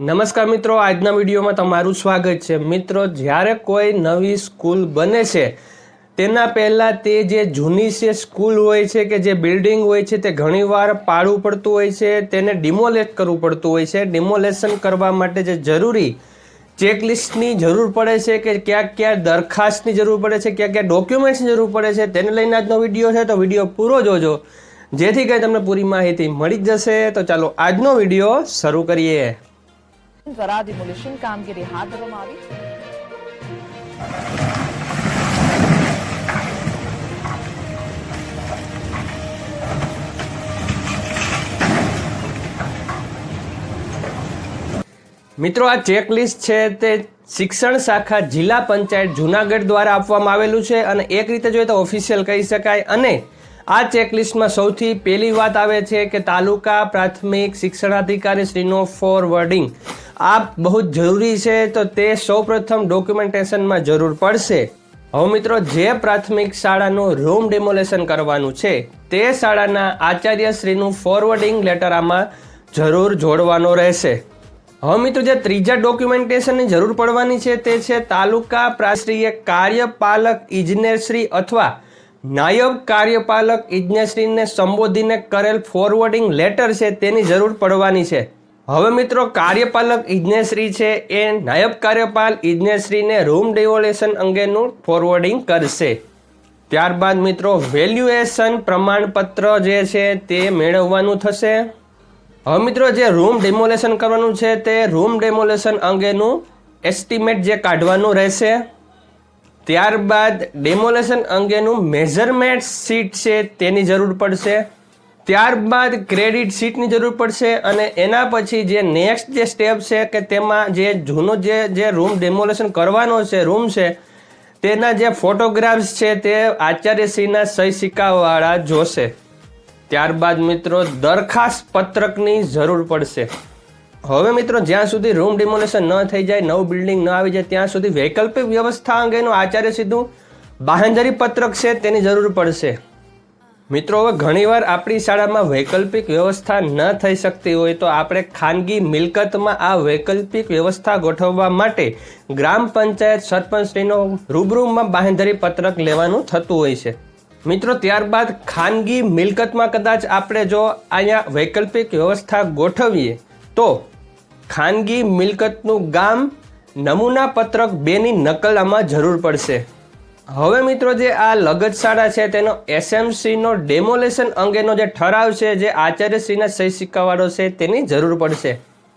નમસ્કાર મિત્રો, આજના વિડીયોમાં તમારું સ્વાગત છે. મિત્રો, જ્યારે કોઈ નવી સ્કૂલ બને છે, તેના પહેલાં તે જે જૂની છે સ્કૂલ હોય છે કે જે બિલ્ડિંગ હોય છે, તે ઘણીવાર પાડવું પડતું હોય છે, તેને ડિમોલેટ કરવું પડતું હોય છે. ડિમોલેશન કરવા માટે જે જરૂરી ચેકલિસ્ટની જરૂર પડે છે કે ક્યાં ક્યાં દરખાસ્તની જરૂર પડે છે, ક્યાં ક્યાં ડોક્યુમેન્ટ્સની જરૂર પડે છે, તેને લઈને આજનો વીડિયો છે. તો વીડિયો પૂરો જોજો. જેથી કંઈ તમને પૂરી માહિતી મળી જ જશે. તો ચાલો આજનો વીડિયો શરૂ કરીએ. દ્વારા ડિમોલિશન કામગીરી હાથ ધરવામાં આવી મિત્રો, આ ચેકલિસ્ટ છે તે શિક્ષણ શાખા જિલ્લા પંચાયત જુનાગઢ દ્વારા આપવામાં આવેલું છે અને એક રીતે જોઈએ તો ઓફિશિયલ કહી શકાય અને આ ચેકલિસ્ટમાં સૌથી પહેલી વાત આવે છે કે તાલુકા પ્રાથમિક શિક્ષણાધિકારી શ્રીનો ફોરવર્ડિંગ આ બહુ જ જરૂરી છે, તો તે સૌપ્રથમ ડોક્યુમેન્ટેશનમાં જરૂર પડશે. હવે મિત્રો, જે પ્રાથમિક શાળાનું રૂમ ડેમોલેશન કરવાનું છે, તે શાળાના આચાર્યશ્રીનું ફોરવર્ડિંગ લેટર આમાં જરૂર જોડવાનો રહેશે. હવે મિત્રો, જે ત્રીજા ડોક્યુમેન્ટેશનની જરૂર પડવાની છે, તે છે તાલુકા પ્રાશ્રીય કાર્યપાલક ઇજનેરશ્રી અથવા નાયબ કાર્યપાલક ઇજનેરશ્રીને સંબોધીને કરેલ ફોરવર્ડિંગ લેટર છે તેની જરૂર પડવાની છે. હવે મિત્રો, કાર્યપાલક ઇજનેરશ્રી છે એ નાયબ કાર્યપાલ ઇજનેરશ્રીને રૂમ ડિવોલ્યુશન અંગેનું ફોરવર્ડિંગ કરશે. ત્યારબાદ મિત્રો વેલ્યુએશન પ્રમાણપત્ર જે છે તે મેળવવાનું થશે. હવે મિત્રો, જે રૂમ ડેમોલેશન કરવાનું છે તે રૂમ ડેમોલેશન અંગેનું એસ્ટિમેટ જે કાઢવાનું રહેશે. ત્યારબાદ ડેમોલેશન અંગેનું મેઝરમેન્ટ શીટ છે, તેની જરૂર પડશે. ત્યારબાદ ક્રેડિટ શીટની જરૂર પડશે અને એના પછી જે નેક્સ્ટ જે સ્ટેપ છે કે તેમાં જે જૂનો જે જે રૂમ ડેમોલેશન કરવાનો છે રૂમ છે, તેના જે ફોટોગ્રાફ્સ છે તે આચાર્યશ્રીના સહી સિક્કાવાળા જોશે. ત્યારબાદ મિત્રો દરખાસ્ત પત્રકની જરૂર પડશે. હવે મિત્રો, જ્યાં સુધી રૂમ ડિમોલેશન ન થઈ જાય, નવું બિલ્ડિંગ ન આવી જાય, ત્યાં સુધી વૈકલ્પિક વ્યવસ્થા અંગેનું આચાર્ય સીધું બાહેંધરી પત્રક છે, તેની જરૂર પડશે. મિત્રો, હવે ઘણીવાર આપણી શાળામાં વૈકલ્પિક વ્યવસ્થા ન થઈ શકતી હોય તો આપણે ખાનગી મિલકતમાં આ વૈકલ્પિક વ્યવસ્થા ગોઠવવા માટે ગ્રામ પંચાયત સરપંચશ્રીનો રૂબરૂમાં બાંહેધરી પત્રક લેવાનું થતું હોય છે. મિત્રો, ત્યારબાદ ખાનગી મિલકતમાં કદાચ આપણે જો અહીંયા વૈકલ્પિક વ્યવસ્થા ગોઠવીએ તો ખાનગી મિલકતનું ગામ નમૂના પત્રક બેની નકલ આમાં જરૂર પડશે. હવે મિત્રો જે આ લગત શાળા છે તેનો એસએમસીનો ડેમોલેશન અંગેનો જે ઠરાવ છે, જે આચાર્યશ્રીના સહી સિક્કાવાળો છે તેની જરૂર પડશે.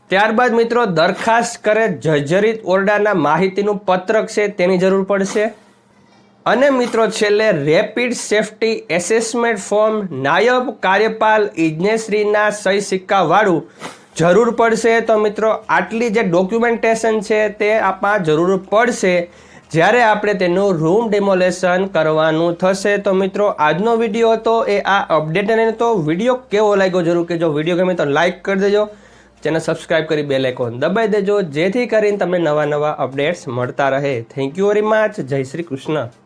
ત્યારબાદ મિત્રો દરખાસ્ત કરે જર્જરિત ઓરડાના માહિતીનું પત્રક છે તેની જરૂર પડશે. અને મિત્રો છેલ્લે રેપિડ સેફટી એસેસમેન્ટ ફોર્મ નાયબ કાર્યપાલ ઇજનેશ્રીના સહી સિક્કાવાળું જરૂર પડશે તો મિત્રો, આટલી જે ડોક્યુમેન્ટેશન છે તે આપવા જરૂર પડશે. જ્યારે આપણે તેનું રૂમ ડેમોલેશન કરવાનું થશે તો મિત્રો, આજનો વીડિયો હતો એ આ અપડેટ અને તો વીડિયો કેવો લાગ્યો જરૂર કે જો વીડિયો ગમે તો લાઇક કરી દેજો. ચેનલ સબસ્ક્રાઇબ કરી બેલ આઇકોન દબાઈ દેજો. જેથી કરીને તમને નવા નવા અપડેટ્સ મળતા રહે. થેન્ક યુ વેરી મચ જય શ્રી કૃષ્ણ.